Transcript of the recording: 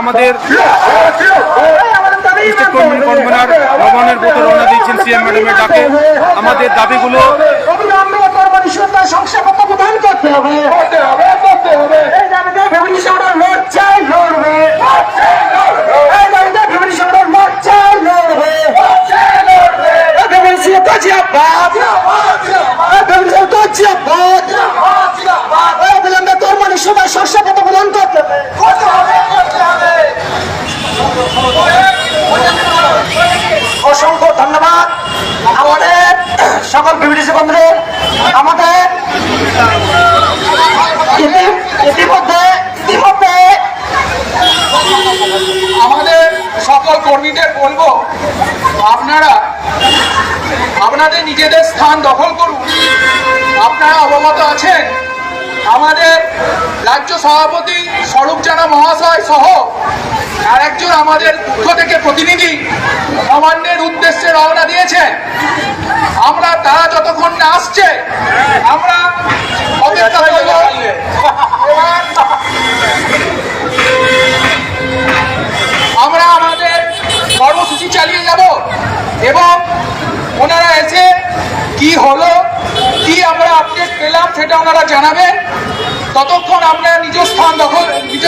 আমাদের district convener নবানের মতো রওনা দিয়েছেন সিএম ম্যাডামের ডাকে। আমাদের দাবিগুলো কর্মী করতে হবে করতে হবে করতে হবে এই প্রদান করতে হবে। অসংখ্য ধন্যবাদ। আমাদের সকল বিবিডিসি বন্ধুদের, আমাদের ইতি- ইতিমধ্যে ইতিমধ্যে আমাদের সকল কর্মীদের বলব, আপনারা আপনাদের নিজেদের স্থান দখল করুন। আপনারা অবগত আছেন আমাদের রাজ্য সভাপতি স্বরূপ জানা মহাশয় সহ আর একজন আমাদের পক্ষ থেকে প্রতিনিধি নবান্নের উদ্দেশ্যে রওনা দিয়েছেন আমরা তারা যতক্ষণ না আসছে, আমরা অপেক্ষা আমরা আমাদের কর্মসূচি চালিয়ে যাব এবং ওনারা এসে কি আপডেট সেটা ওনারা জানাবেন। ততক্ষণ আমরা নিজ স্থান দখল নিজ